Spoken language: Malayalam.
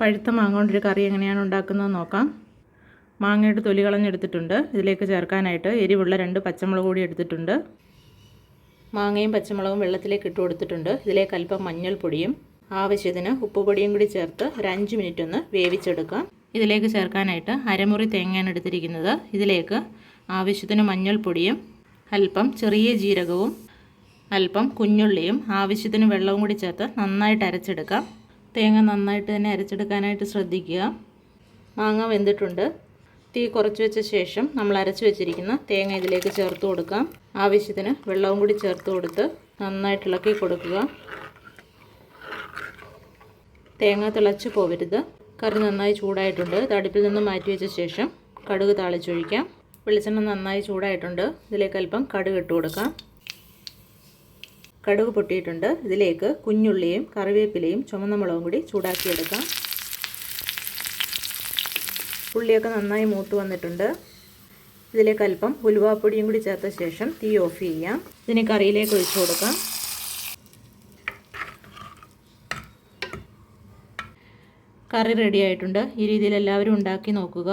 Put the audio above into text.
പഴുത്ത മാങ്ങ കൊണ്ടൊരു കറി എങ്ങനെയാണ് ഉണ്ടാക്കുന്നത് നോക്കാം. മാങ്ങയുടെ തൊലി കളഞ്ഞെടുത്തിട്ടുണ്ട്. ഇതിലേക്ക് ചേർക്കാനായിട്ട് എരിവുള്ള രണ്ട് പച്ചമുളക് കൂടി എടുത്തിട്ടുണ്ട്. മാങ്ങയും പച്ചമുളകും വെള്ളത്തിലേക്ക് ഇട്ട് കൊടുത്തിട്ടുണ്ട്. ഇതിലേക്ക് അല്പം മഞ്ഞൾപ്പൊടിയും ആവശ്യത്തിന് ഉപ്പുപൊടിയും കൂടി ചേർത്ത് ഒരു അഞ്ച് മിനിറ്റ് ഒന്ന് വേവിച്ചെടുക്കാം. ഇതിലേക്ക് ചേർക്കാനായിട്ട് അരമുറി തേങ്ങയാണ് എടുത്തിരിക്കുന്നത്. ഇതിലേക്ക് ആവശ്യത്തിന് മഞ്ഞൾപ്പൊടിയും അല്പം ചെറിയ ജീരകവും അല്പം കുഞ്ഞുള്ളിയും ആവശ്യത്തിന് വെള്ളവും കൂടി ചേർത്ത് നന്നായിട്ട് അരച്ചെടുക്കാം. തേങ്ങ നന്നായിട്ട് തന്നെ അരച്ചെടുക്കാനായിട്ട് ശ്രദ്ധിക്കുക. മാങ്ങ വെന്തിട്ടുണ്ട്. തീ കുറച്ച് വെച്ച ശേഷം നമ്മൾ അരച്ച് വെച്ചിരിക്കുന്ന തേങ്ങ ഇതിലേക്ക് ചേർത്ത് കൊടുക്കാം. ആവശ്യത്തിന് വെള്ളവും കൂടി ചേർത്ത് കൊടുത്ത് നന്നായിട്ട് ഇളക്കി കൊടുക്കുക. തേങ്ങ തിളച്ച് പോവരുത്. കറി നന്നായി ചൂടായിട്ടുണ്ട്. തടുപ്പിൽ നിന്ന് മാറ്റി വെച്ച ശേഷം കടുക് താളിച്ചൊഴിക്കാം. വെളിച്ചെണ്ണ നന്നായി ചൂടായിട്ടുണ്ട്. ഇതിലേക്ക് അല്പം കടുക് ഇട്ട് കൊടുക്കാം. കടുക് പൊട്ടിയിട്ടുണ്ട്. ഇതിലേക്ക് കുഞ്ഞുള്ളിയും കറിവേപ്പിലയും ചുമന്ന മുളകും കൂടി ചൂടാക്കിയെടുക്കാം. ഉള്ളിയൊക്കെ നന്നായി മൂത്ത് വന്നിട്ടുണ്ട്. ഇതിലേക്ക് അല്പം ഉലുവാപ്പൊടിയും കൂടി ചേർത്ത ശേഷം തീ ഓഫ് ചെയ്യാം. ഇതിനെ കറിയിലേക്ക് ഒഴിച്ചു കൊടുക്കാം. കറി റെഡി ആയിട്ടുണ്ട്. ഈ രീതിയിൽ എല്ലാവരും ഉണ്ടാക്കി നോക്കുക.